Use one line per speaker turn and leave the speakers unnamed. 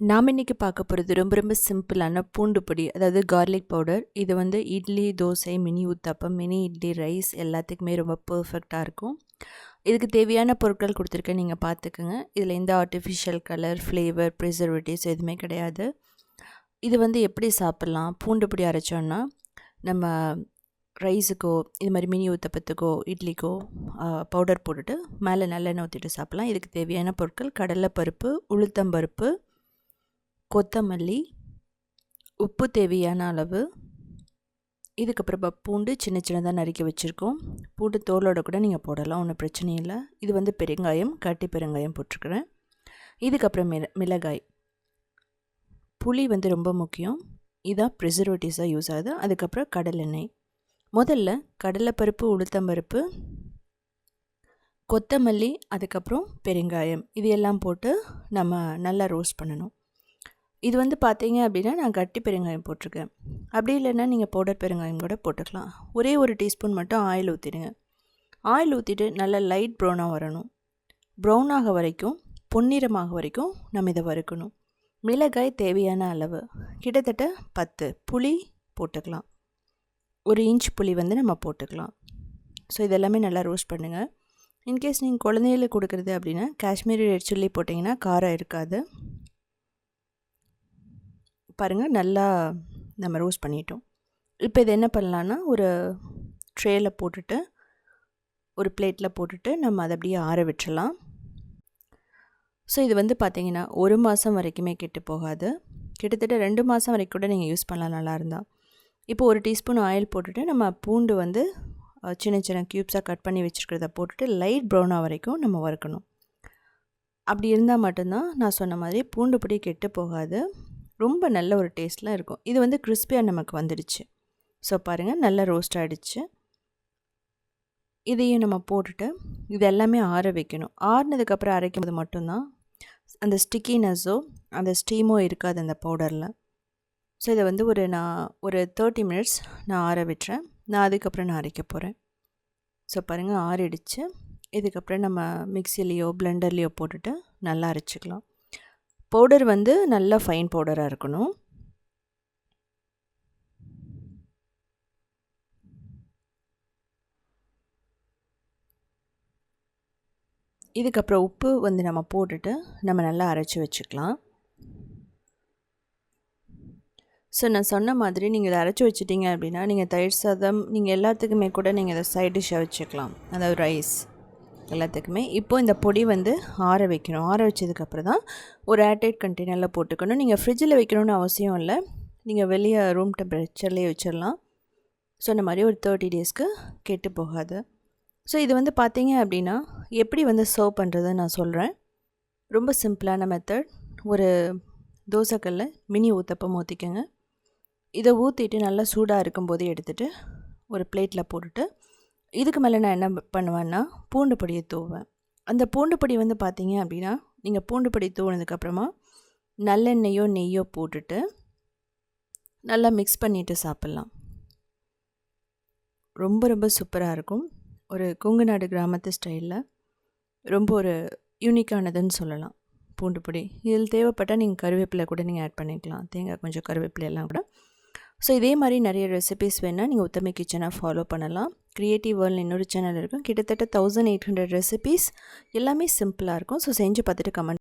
நாம் இன்றைக்கி பார்க்க போகிறது ரொம்ப ரொம்ப சிம்பிளான பூண்டு பொடி அதாவது கார்லிக் பவுடர் இது வந்து idli dosa mini uttapam mini idli rice எல்லாத்துக்குமே ரொம்ப பர்ஃபெக்டாக இருக்கும். இதுக்கு தேவையான பொருட்கள் கொடுத்துருக்கேன் நீங்கள் பார்த்துக்குங்க. இதில் எந்த ஆர்டிஃபிஷியல் கலர் ஃப்ளேவர் ப்ரிசர்வேட்டிவ்ஸ் எதுவுமே கிடையாது. இது வந்து எப்படி சாப்பிட்லாம்? பூண்டு பொடி அரைச்சோன்னா நம்ம ரைஸுக்கோ இது மாதிரி மினி ஊத்தப்பத்துக்கோ இட்லிக்கோ பவுடர் போட்டுட்டு மேலே நல்லெண்ணெய் ஊற்றிட்டு சாப்பிட்லாம். இதுக்கு தேவையான பொருட்கள் கடலைப்பருப்பு உளுத்தம்பருப்பு கொத்தமல்லி உப்பு தேவையான அளவு. இதுக்கப்புறம் பூண்டு சின்ன சின்னதாக நறுக்கி வச்சுருக்கோம். பூண்டு தோலோட கூட நீங்கள் போடலாம் ஒன்றும் பிரச்சனை இல்லை. இது வந்து பெருங்காயம் கட்டி பெருங்காயம் போட்டிருக்கிறேன் இதுக்கப்புறம் மிள மிளகாய். புளி வந்து ரொம்ப முக்கியம். இதான் ப்ரிசர்வேட்டிவ்ஸாக யூஸ் ஆகுது. அதுக்கப்புறம் கடலெண்ணெய் முதல்ல கடலைப்பருப்பு உளுத்தம்பருப்பு கொத்தமல்லி அதுக்கப்புறம் பெருங்காயம். இது எல்லாம் போட்டு நம்ம நல்லா ரோஸ்ட் பண்ணணும். இது வந்து பார்த்தீங்க அப்படின்னா நான் கட்டி பெருங்காயம் போட்டிருக்கேன். அப்படி இல்லைன்னா நீங்கள் பவுடர் பெருங்காயம் கூட போட்டுக்கலாம். ஒரே ஒரு டீஸ்பூன் மட்டும் ஆயில் ஊற்றிடுங்க ஆயில் ஊற்றிட்டு நல்லா லைட் ப்ரௌனாக வரணும். ப்ரௌனாக வரைக்கும் பொன்னிறமாக வரைக்கும் நம்ம இதை வறுக்கணும். மிளகாய் தேவையான அளவு கிட்டத்தட்ட பத்து புளி போட்டுக்கலாம். ஒரு இன்ச் புளி வந்து நம்ம போட்டுக்கலாம். ஸோ இதெல்லாமே நல்லா ரோஸ்ட் பண்ணுங்கள் இன்கேஸ் நீங்கள் குழந்தைகளுக்கு கொடுக்குறது அப்படின்னா காஷ்மீரி ரெட் சில்லி போட்டிங்கன்னா காரம் இருக்காது. பாருங்கள் நல்லா நம்ம ரோஸ்ட் பண்ணிட்டோம். இப்போ இது என்ன பண்ணலான்னா ஒரு ட்ரேயில் போட்டுட்டு ஒரு பிளேட்டில் போட்டுட்டு நம்ம அதை அப்படியே ஆற விட்டுலாம் ஸோ இது வந்து பார்த்திங்கன்னா ஒரு மாதம் வரைக்குமே கெட்டு போகாது. கிட்டத்தட்ட ரெண்டு மாதம் வரைக்கும் கூட நீங்கள் யூஸ் பண்ணலாம் நல்லா இருந்தால் இப்போ ஒரு டீஸ்பூன் ஆயில் போட்டுட்டு நம்ம பூண்டு வந்து சின்ன சின்ன க்யூப்ஸாக கட் பண்ணி வச்சுருக்கிறத போட்டுட்டு லைட் ப்ரௌனாக வரைக்கும் நம்ம வறுக்கணும். அப்படி இருந்தால் மட்டும்தான் நான் சொன்ன மாதிரி பூண்டு பொடி கெட்டு போகாது. ரொம்ப நல்ல ஒரு டேஸ்ட்லாம் இருக்கும். இது வந்து கிறிஸ்பியாக நமக்கு வந்துடுச்சு. ஸோ பாருங்கள் நல்லா ரோஸ்ட் ஆகிடுச்சு இதையும் நம்ம போட்டுட்டு இது எல்லாமே ஆற வைக்கணும். ஆறுனதுக்கப்புறம் அரைக்கும் போது மட்டும்தான் அந்த ஸ்டிக்கினஸோ அந்த ஸ்டீமோ இருக்காது அந்த பவுடரில் ஸோ இதை வந்து ஒரு நான் ஒரு தேர்ட்டி மினிட்ஸ் நான் ஆற விட்டுறேன். நான் அதுக்கப்புறம் நான் அரைக்க போகிறேன் ஸோ பாருங்கள் ஆறிடுச்சு. இதுக்கப்புறம் நம்ம மிக்சிலேயோ பிளெண்டர்லேயோ போட்டுட்டு நல்லா அரைச்சிக்கலாம். பவுடர் வந்து நல்லா ஃபைன் பவுடராக இருக்கணும். இதுக்கப்புறம் உப்பு வந்து நம்ம போட்டுட்டு நம்ம நல்லா அரைச்சி வச்சுக்கலாம். ஸோ நான் சொன்ன மாதிரி நீங்கள் இதை அரைச்சி வச்சிட்டிங்க அப்படின்னா நீங்கள் தயிர் சாதம் நீங்கள் எல்லாத்துக்குமே கூட நீங்கள் இதை சைட் டிஷ்ஷாக வச்சுக்கலாம். அதாவது ரைஸ் எல்லாத்துக்குமே. இப்போது இந்த பொடி வந்து ஆற வைக்கணும். ஆற வச்சதுக்கப்புறம் தான் ஒரு ஏர்டைட் கண்டெய்னரில் போட்டுக்கணும். நீங்கள் ஃப்ரிட்ஜில் வைக்கணும்னு அவசியம் இல்லை. நீங்கள் வெளியே ரூம் டெம்பரேச்சர்லேயே வச்சிடலாம். சொன்ன மாதிரி ஒரு தேர்ட்டி டேஸ்க்கு கெட்டு போகாது. ஸோ இது வந்து பார்த்தீங்க அப்படின்னா எப்படி வந்து சர்வ் பண்ணுறதை நான் சொல்கிறேன் ரொம்ப சிம்பிளான மெத்தட் ஒரு தோசைக்கல்ல மினி ஊற்றப்பம் ஊற்றிக்கோங்க இதை ஊற்றிட்டு நல்லா சூடாக இருக்கும்போது எடுத்துகிட்டு ஒரு பிளேட்டில் போட்டுட்டு இதுக்கு மேலே நான் என்ன பண்ணுவேன்னா பூண்டு பொடியை தூவேன் அந்த பூண்டு பொடி வந்து பார்த்தீங்க அப்படின்னா நீங்கள் பூண்டு பொடி தூவினதுக்கப்புறமா நல்லெண்ணெயோ நெய்யோ போட்டுட்டு நல்லா மிக்ஸ் பண்ணிவிட்டு சாப்பிட்லாம். ரொம்ப ரொம்ப சூப்பராக இருக்கும். ஒரு கொங்கு நாடு கிராமத்து ஸ்டைலில் ரொம்ப ஒரு யூனிக்கானதுன்னு சொல்லலாம். பூண்டு பொடி. இதில் தேவைப்பட்டால் நீங்கள் கருவேப்பிலை கூட நீங்கள் ஆட் பண்ணிக்கலாம். தேங்காய் கொஞ்சம் கருவேப்பிலை எல்லாம் கூட. ஸோ இதே மாதிரி நிறைய ரெசிபிஸ் வேணால் நீங்கள் உத்தமி கிச்சனை ஃபாலோ பண்ணலாம். க்ரியேட்டிவ் வேர்ல்டு இன்னொரு சேனல் இருக்கும். கிட்டத்தட்ட தௌசண்ட் எயிட் ஹண்ட்ரட் ரெசிபீஸ் எல்லாமே சிம்பிளாக இருக்கும். ஸோ செஞ்சு பார்த்துட்டு கமெண்ட்